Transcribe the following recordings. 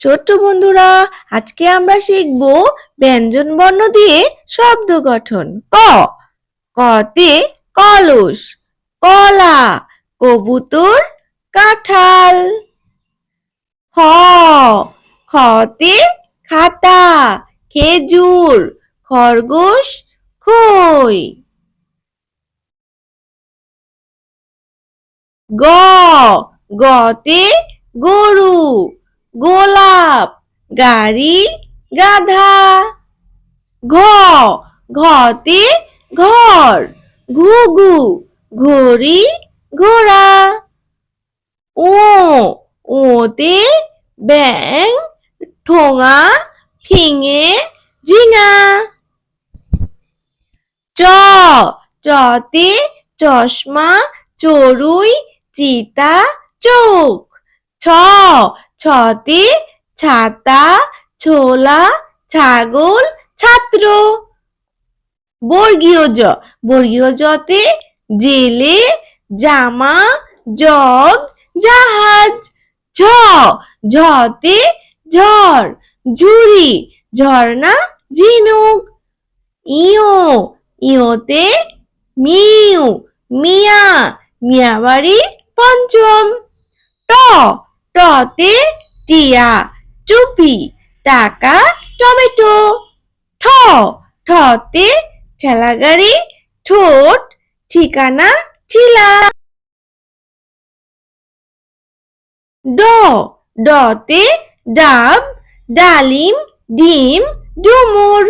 ছোট্ট বন্ধুরা, আজকে আমরা শিখব ব্যঞ্জন বর্ণ দিয়ে শব্দ গঠন। ক, কতে কলস, কলা, কবুতর, কাঁঠাল। খ, খতে খাতা, খেজুর, খরগোশ, খই। গ, গতে গরু গোলাপ, গাড়ি, গাধা। ঘ, ঘতে ঘর, ঘুঘু, ঘড়ি, ঘোড়া। ও, ওতে ব্যাং ঠোঙা, ফিঙে, ঝিঙা। চ, চতে চশমা, চড়ুই, চিতা, চোখ। ছ ছতে ছাতা, ছোলা, ছাগল, ছাত্র। বর্গীয় জ, বর্গীয় জতে জেলে, জামা, জগ, জাহাজ। ঝ, ঝতে ঝড়, ঝুড়ি, ঝর্ণা, ঝিনুক। ইয়ো, ইয়োতে মিউ, মিয়া, মিয়াবাড়ি, পঞ্চম। ট টতে টিয়া, টুপি, টাকা, টমেটো। ঠ, ঠতে ঠেলাগাড়ি, ঠোঁট, ঠিকানা, ঠিলা। ড, ডতে ডাব, ডালিম, ডিম, ডুমুর।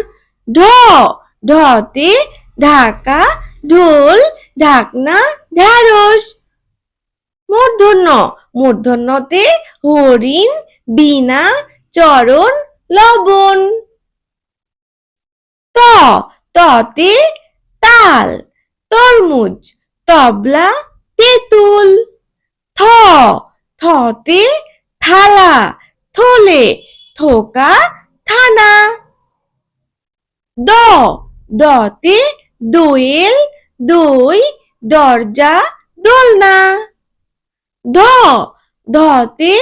ঢ, ঢতে ঢাকা, ঢোল, ঢাকনা ঢ্যাঁড়স মূর্ধন্যতে হরিণ, বীণা, চরণ, লবণ। ত, ততে তাল, তরমুজ, তবলা, তেঁতুল। থ, থতে থালা, থলে, থোকা, থানা। দ, দতে দোয়েল, দই, দরজা, দোলনা। ধ ধতে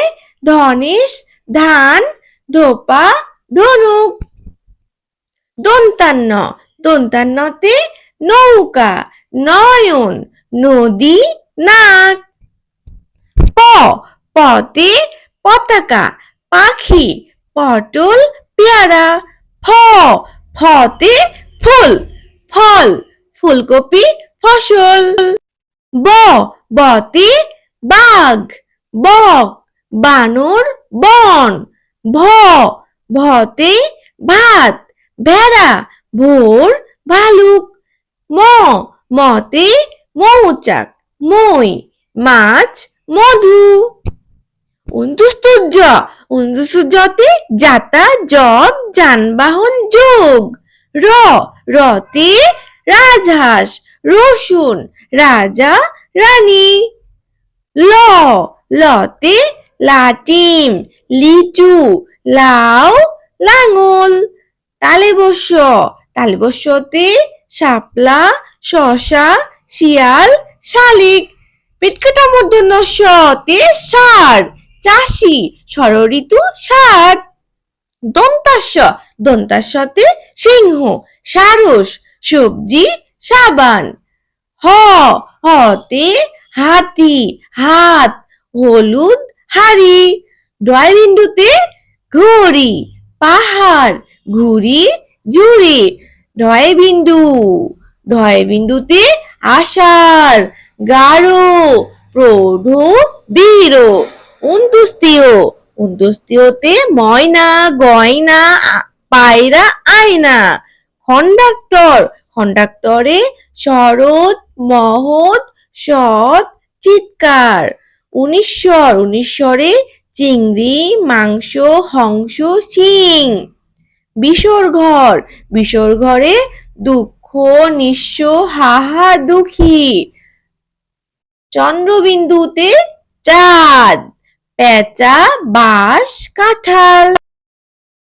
ধনেশ, ধান ধোপা ধনুক। দন্তান্ন, দন্তান্নতে নৌকা, নয়ন, নদী নাক প, পতে পতাকা, পাখি, পটল, পেয়ারা। ফ, ফতে ফুল, ফল, ফুলকপি, ফসল। ব, বতে বাঘ, বক, বানর, বন, ভ, ভতে, ভাত, ভেড়া, ভোর, ভালুক, ম, মতে, মৌচাক, মই, মাছ, মধু। অন্তুস্তর্য অন্তুস্তর্যতে যাতা জব যানবাহন যোগ। র, রতে রাজহাঁস, রসুন, রাজা, রানী। লতে লাটিম, লিচু, লাউ, লাঙল। তালে বস্য তালে বস্যতে শাপলা শশা শিয়াল, শালিক। পেটকাটা মূর্ধন্য সতে সার চাষি ষড়ঋতু ষাট। দন্তাস্য, দন্তাস্যতে সিংহ, সারস, সবজি, সাবান। হ, হতে হাতি, হাত হলুদ হাড়ি ডয় বিন্দুতে ঘড়ি, পাহাড়, ঘুড়ি, ঝুড়ি ঢয় বিন্দু ঢয় বিন্দুতে আষাঢ়, গাঢ়, প্রৌঢ় বীর অন্তুস্তীয় অন্তুস্তীয়তে ময়না, গয়না পায়রা, আয়না খন্ডাক্তর খন্ডাক্তরে শরৎ, মহৎ, সৎ, চিৎকার। উনিশ্বর, উনিশ্বরে চিংড়ি, মাংস, হংস সিং বিশোর ঘর বিশোর ঘরে দুঃখ, নিঃস্ব, হাহা, দুঃখী। চন্দ্রবিন্দুতে চাঁদ, পেঁচা, বাঁশ, কাঁঠাল।